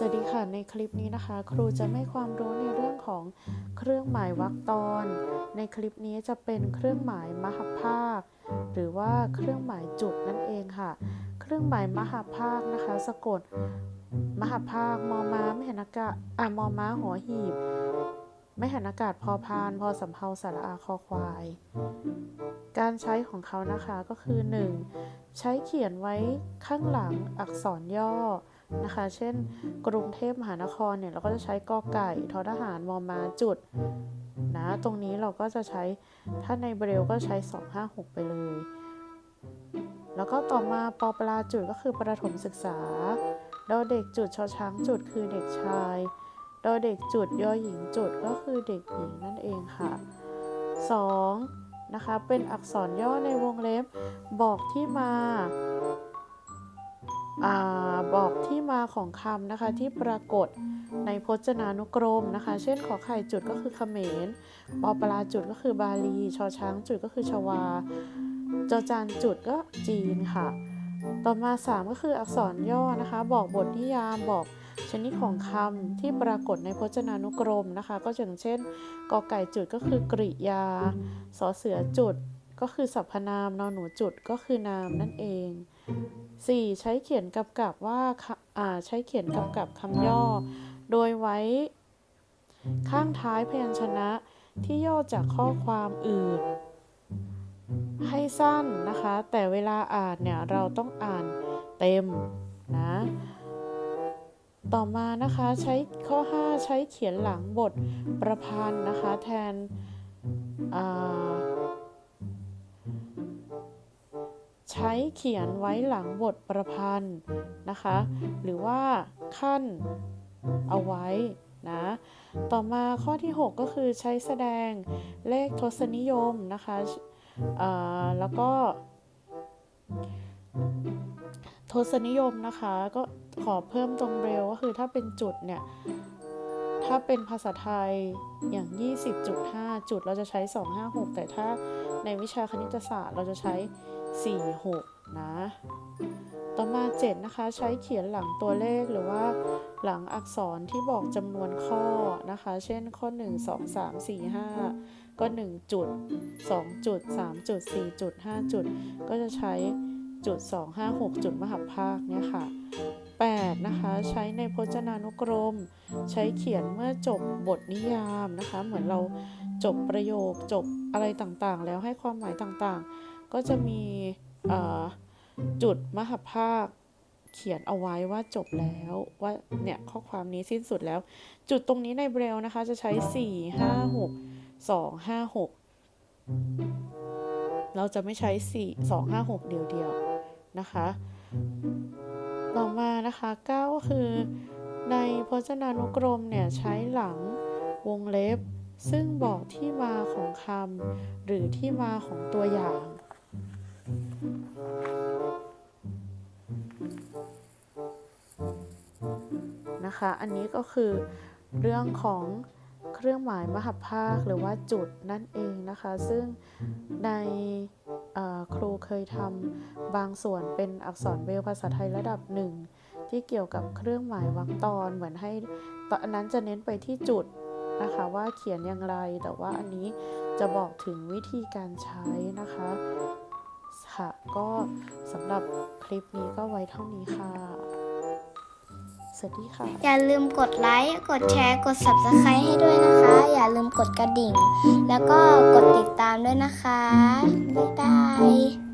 สวัสดีค่ะ ในคลิปนี้นะคะ ครูจะไม่ความรู้ในเรื่องของเครื่องหมายวรรคตอน ในคลิปนี้จะเป็นเครื่องหมายมหภาค หรือว่าเครื่องหมายจุดนั่นเองค่ะ เครื่องหมายมหภาคนะคะ สะกด มหภาคมอม้าไม่หันอากาศอ่ามอม้าหอหีบไม่หันอากาศพอพานพอสำเภาสาระอาคอควาย การใช้ของเขานะคะก็คือ 1. ใช้เขียนไว้ข้างหลังอักษรย่อ นะคะ เช่น กรุงเทพมหานครเนี่ยเราก็จะใช้กอไก่ทอทหารมอมาจุดนะตรงนี้เราก็จะใช้ถ้าในเบรลก็ใช้ 256 ไปเลย แล้วก็ต่อมาปอปลาจุดก็คือประถมศึกษาดอเด็กจุดชอช้างจุดคือเด็กชายดอเด็กจุดยอหญิงจุดก็คือเด็กหญิงนั่นเองค่ะ 2. นะคะเป็นอักษรย่อในวงเล็บบอกที่มา อบอกที่มาของคำนะคะที่ปรากฏในพจนานุกรมนะคะ เช่นขอไข่จุดก็คือเขมรปอปลาจุดก็คือบาลีชอช้างจุดก็คือชวาจอจานจุดก็จีนค่ะ ต่อมา 3 ก็คืออักษรย่อนะคะ บอกบทนิยามบอกชนิดของคำที่ปรากฏในพจนานุกรมนะคะ ก็อย่างเช่นกอไก่จุดก็คือกริยาสอเสือจุด ก็คือสรรพนามนอนหนูจุดก็คือนามนั่นเอง 4. ใช้เขียนกำกับว่าค่ะอ่าใช้เขียนกำกับคำย่อ โดยไว้ ข้างท้ายพยัญชนะที่ย่อจากข้อความอื่น ให้สั้นนะคะ แต่เวลาอ่านเนี่ย เราต้องอ่านเต็มนะ ต่อมานะคะใช้ข้อ 5 ใช้เขียนหลังบทประพันธ์นะคะ แทนอ่า ใช้เขียนไว้หลังบทประพันธ์นะคะ หรือว่าขั้นเอาไว้นะต่อมาข้อที่ 6 ก็คือใช้แสดงเลขทศนิยมนะคะแล้วก็ ทศนิยมนะคะ ก็ขอเพิ่มตรงเร็วก็คือถ้าเป็นจุดเนี่ย ถ้าเป็นภาษาไทยอย่าง 20.5 จุดเราจะใช้ 256 แต่ถ้าในวิชาคณิตศาสตร์เราจะใช้ 46 นะ ต่อมา 7 นะคะ ใช้เขียนหลังตัวเลขหรือว่าหลังอักษรที่บอกจำนวนข้อนะคะ เช่นข้อ 1 2 3 4 5 ก็ 1 จุด 2 จุด 3 จุด 4 จุด 5 จุด ก็จะใช้จุด 2 5 6 จุดมหาภาคเนี่ยค่ะ 8นะคะใช้ในพจนานุกรม ใช้เขียนเมื่อจบบทนิยามนะคะ เหมือนเราจบประโยคจบอะไรต่างๆ แล้วให้ความหมายต่างๆ ก็จะมีเอ่อจุดมหภาคเขียนเอาไว้ว่าจบแล้วว่าเนี่ยข้อความนี้สิ้นสุดแล้ว จุดตรงนี้ในเบรลนะคะ จะใช้ 4 5 6 2 5 6 เราจะไม่ใช้ 4 2 5 6 เดียวๆนะคะ ต่อมานะคะ 9 ก็คือ ในพจนานุกรมเนี่ยใช้หลังวงเล็บ ซึ่งบอกที่มาของคำหรือที่มาของตัวอย่างนะคะ อันนี้ก็คือเรื่องของ เครื่องหมายมหภาคหรือว่าจุดนั่นเองนะคะ ซึ่งในครูเคยทำบางส่วนเป็นอักษรเบลภาษาไทยระดับหนึ่งที่เกี่ยวกับเครื่องหมายวรรคตอนเหมือนให้ตอนนั้นจะเน้นไปที่จุดนะคะว่าเขียนอย่างไร แต่ว่าอันนี้จะบอกถึงวิธีการใช้นะคะค่ะก็สำหรับคลิปนี้ก็ไว้เท่านี้ค่ะ สวัสดีค่ะ อย่าลืมกดไลค์ กดแชร์ กด Subscribe ให้ด้วยนะคะ อย่าลืมกดกระดิ่ง แล้วก็กดติดตามด้วยนะคะ บ๊ายบาย